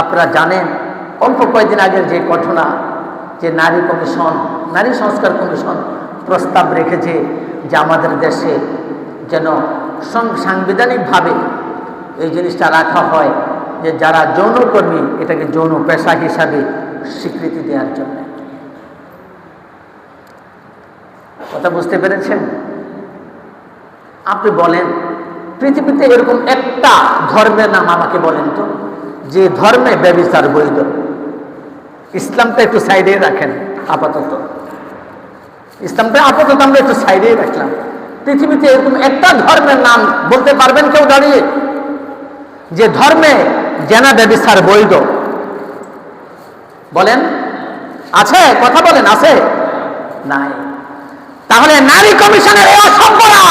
আপনারা জানেন, অল্প কয়েকদিন আগের যে ঘটনা, যে নারী কমিশন, নারী সংস্কার কমিশন প্রস্তাব রেখেছে যে আমাদের দেশে যেন সাংবিধানিকভাবে এই জিনিসটা রাখা হয়, যে যারা যৌনকর্মী, এটাকে যৌন পেশা হিসাবে স্বীকৃতি দেওয়ার জন্য। কথা বুঝতে পেরেছেন? আপনি বলেন, পৃথিবীতে এরকম একটা ধর্মের নাম আমাকে বলেন তো। যে ধর্মে ব্যবচার বৈধ ইসলামটা একটু সাইডে রাখেন, আপাতত। ইসলামটা আপাতত আমরা একটু সাইডে রাখলাম। পৃথিবীতে এরকম একটা ধর্মের নাম বলতে পারবেন কেউ দাঁড়িয়ে? যে ধর্মে জেনা ব্যবচার বৈধ বলেন, আছে? কথা বলেন, আছে? নাই। তাহলে নারী কমিশনের এই অসভ্যরা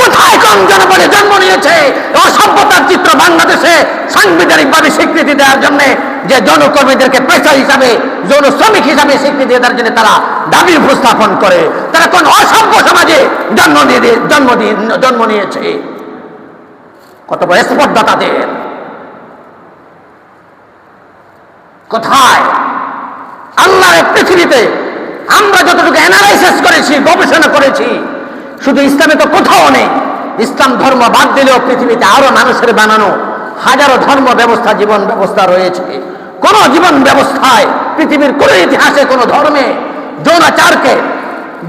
কোথায় কোন জনপদে জন্ম নিয়েছে? অসভ্যতার চিত্র বাংলাদেশে সাংবিধানিকভাবে স্বীকৃতি দেওয়ার জন্য যে যৌনকর্মীদেরকে পেশা হিসাবে যৌন শ্রমিক হিসাবে স্বীকৃতি দেওয়ার জন্য তারা দাবি উপস্থাপন করে। তারা কোন অসভ্য সমাজে জন্ম নিয়ে জন্ম জন্ম নিয়েছে? কত বড় স্পর্ধা তাদের। কোথায়? আল্লাহর পৃথিবীতে আমরা যতটুকু অ্যানালাইসিস করেছি, গবেষণা করেছি শুধু ইসলামে তো কোথাও নেই। ইসলাম ধর্ম বাদ দিলেও পৃথিবীতে আরও মানুষের বানানো হাজারো ধর্ম ব্যবস্থা, জীবন ব্যবস্থা রয়েছে। কোন জীবন ব্যবস্থায় পৃথিবীর কোন ইতিহাসে কোন ধর্মে যৌনাচারকে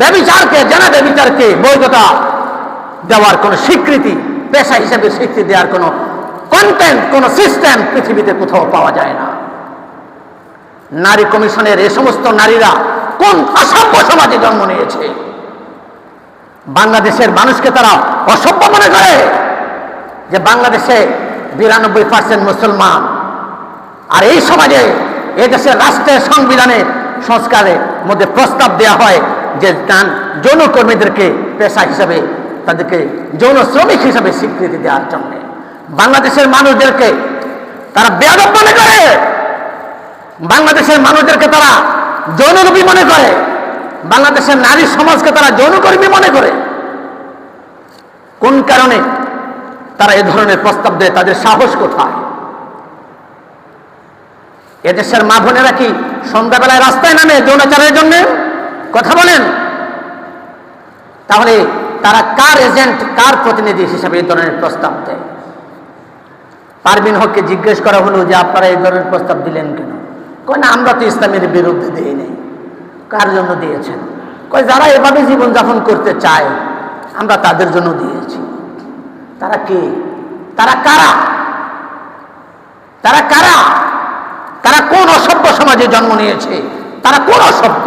ব্যবিচারকে জানা ব্যবিচারকে বৈধতা দেওয়ার কোনো স্বীকৃতি, পেশা হিসেবে স্বীকৃতি দেওয়ার কোনো কন্টেন্ট কোনো সিস্টেম পৃথিবীতে কোথাও পাওয়া যায় না। নারী কমিশনের এ সমস্ত নারীরা কোন অসভ্য সমাজে জন্ম নিয়েছে? বাংলাদেশের মানুষকে তারা অসভ্য মনে করে যে বাংলাদেশে বিরানব্বই পার্সেন্ট মুসলমান। আর এই সমাজে, এই দেশের রাষ্ট্রের সংবিধানে সংস্কারের মধ্যে প্রস্তাব দেওয়া হয় যে তান যৌনকর্মীদেরকে পেশা হিসাবে, তাদেরকে যৌন শ্রমিক হিসাবে স্বীকৃতি দেওয়ার জন্য। বাংলাদেশের মানুষদেরকে তারা বেয়াদব মনে করে। বাংলাদেশের মানুষদেরকে তারা যৌনরূপী মনে করে। বাংলাদেশের নারী সমাজকে তারা যৌনকর্মী মনে করে। কোন কারণে তারা এ ধরনের প্রস্তাব দেয়, তাদের সাহস কোথায়? এদেশের মা বোনেরা কি সন্ধ্যাবেলায় রাস্তায় নামে যৌনাচারের জন্য কথা বলেন? তাহলে তারা কার এজেন্ট, কার প্রতিনিধি হিসাবে এই ধরনের প্রস্তাব দেয়? পারবিন হককে জিজ্ঞেস করা হলো যে, আপনারা এই ধরনের প্রস্তাব দিলেন কেন? কয়, না, আমরা তো ইসলামের বিরুদ্ধে দিই। কার জন্য দিয়েছেন? কয়, যারা এভাবে জীবনযাপন করতে চায়, আমরা তাদের জন্য দিয়েছি। তারা কে? তারা কারা? তারা কারা? তারা কোন অসভ্য সমাজে জন্ম নিয়েছে? তারা কোন অসভ্য?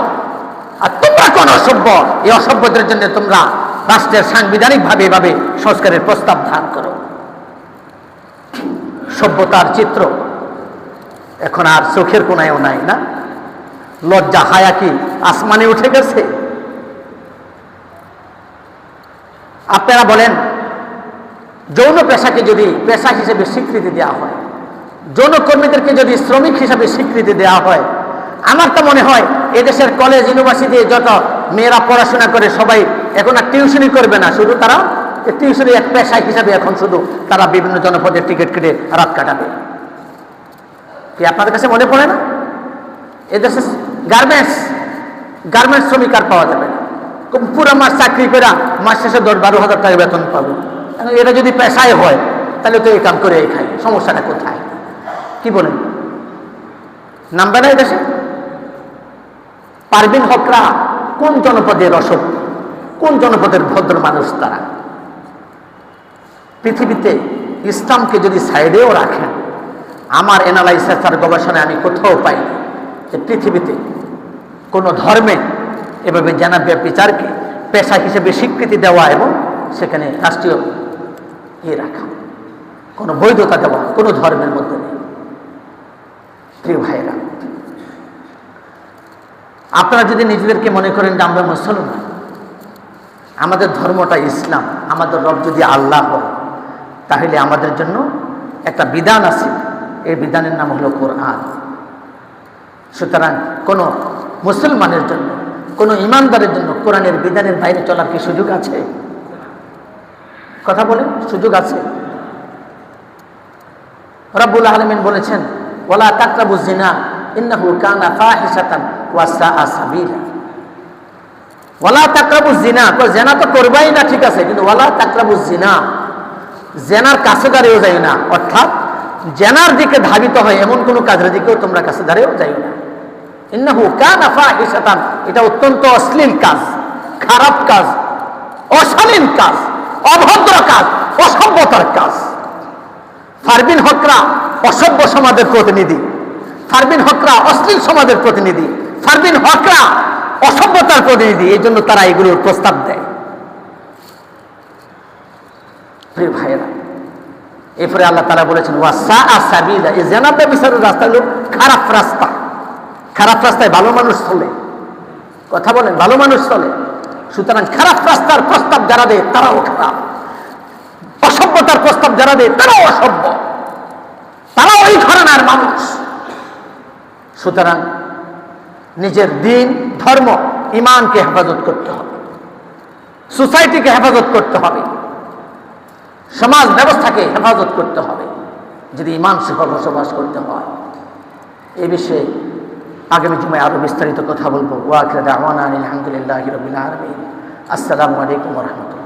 আর তোমরা কোন অসভ্য? এই অসভ্যদের জন্য তোমরা রাষ্ট্রের সাংবিধানিকভাবে এভাবে সংস্কারের প্রস্তাব ধান করো। সভ্যতার চিত্র। এখন আর চোখের কোনায়ও নাই না। লজ্জা হায়া কি আসমানে উঠে গেছে। আপনারা বলেন, যৌন পেশাকে যদি, পেশা হিসেবে স্বীকৃতি দেওয়া হয় যৌনকর্মীদেরকে যদি শ্রমিক হিসাবে স্বীকৃতি দেওয়া হয়, আমার তো মনে হয় এদেশের কলেজ ইউনিভার্সিটি যত মেয়েরা পড়াশোনা করে, সবাই এখন আর টিউশনই করবে না। শুধু তারা টিউশনি এক পেশা হিসাবে এখন শুধু তারা বিভিন্ন জনপদের টিকিট কেটে রাত কাটাবে। কি আপনাদের কাছে মনে পড়ে না? এদেশে গার্মেন্টস গার্মেন্টস শ্রমিক আর পাওয়া যাবে না। পুরো মাস চাকরি করে মাস শেষে দশ বারো হাজার টাকা বেতন পাবো। এটা যদি পেশায় হয়, তাহলে তো এই কাম করে খাই। সমস্যাটা কোথায়? কি বলেন? নামবে না এদেশে পারবিন হকরা, কোন জনপদের অসভ্য কোন জনপদের ভদ্র মানুষ তারা? পৃথিবীতে ইসলামকে যদি সাইডেও রাখেন, আমার অ্যানালাইসিস আর গবেষণায় আমি কোথাও পাইনি যে পৃথিবীতে কোনো ধর্মে এভাবে জানা বিচারকে পেশা হিসেবে স্বীকৃতি দেওয়া এবং সেখানে রাষ্ট্রীয় ইয়ে রাখা। কোনো বৈধতা দেওয়া, কোনো ধর্মের মধ্যে নেই। প্রিয় ভাইরা আপনারা যদি নিজেদেরকে মনে করেন যে আমরা মুসলমান, আমাদের ধর্মটা ইসলাম, আমাদের রব যদি আল্লাহ হয় তাহলে আমাদের জন্য একটা বিধান আছে। এই বিধানের নাম হলো কোরআন। সুতরাং কোনো মুসলমানের জন্য, কোনো ইমানদারের জন্য কোরআনের বিধানের বাইরে চলার কি সুযোগ আছে? কথা বলেন, সুযোগ আছে। রব্বুল আলমিন বলেছেন ওলা তাকরাবু জিনা ইন্নাহু কানা ফাহিশাতান ওয়া সাআ সাবিলা। ওয়ালা তাকরাবু জিনা তো জেনা তো করবাই না, ঠিক আছে, কিন্তু ওয়ালা তাকরাবু জিনা জেনার কাছে দাঁড়িয়েও যাই না। অর্থাৎ জেনার দিকে ধাবিত হয় এমন কোনো কাজের দিকেও তোমরা কাছে দাঁড়িয়েও যাই না। এটা অত্যন্ত অশ্লীল কাজ, খারাপ কাজ, অশালীন কাজ, অভদ্র কাজ, অসভ্যতার কাজ। ফারবিন হকরা অসভ্য সমাজের প্রতিনিধি। ফারবিন হকরা অশ্লীল সমাজের প্রতিনিধি। ফারবিন হকরা অসভ্যতার প্রতিনিধি। এই জন্য তারা এগুলোর প্রস্তাব দেয়। প্রিয় এরপরে আল্লাহ তারা বলেছেন ওয়াসা আসাবিলা এই জেনাবে বিচারের রাস্তা খারাপ রাস্তা। খারাপ রাস্তায় ভালো মানুষ চলে। কথা বলেন, ভালো মানুষ চলে। সুতরাং খারাপ রাস্তার প্রস্তাব যারা দেয়, তারাও খারাপ। অসভ্যতার প্রস্তাব যারা দেয়, তারাও অসভ্য। তারা ওই ঘরানার মানুষ। সুতরাং নিজের দিন, ধর্ম, ইমানকে হেফাজত করতে হবে। সোসাইটিকে হেফাজত করতে হবে। সমাজ ব্যবস্থাকে হেফাজত করতে হবে। যদি ইমান সহ বসবাস করতে হয়। এ বিষয়ে আগামী জুমায় আরও বিস্তারিত কথা বলব। ওয়াকির দাওয়ানা আলহামদুলিল্লাহ রবিল আলমিন। আসসালামু আলাইকুম রহমতুল্লাহ।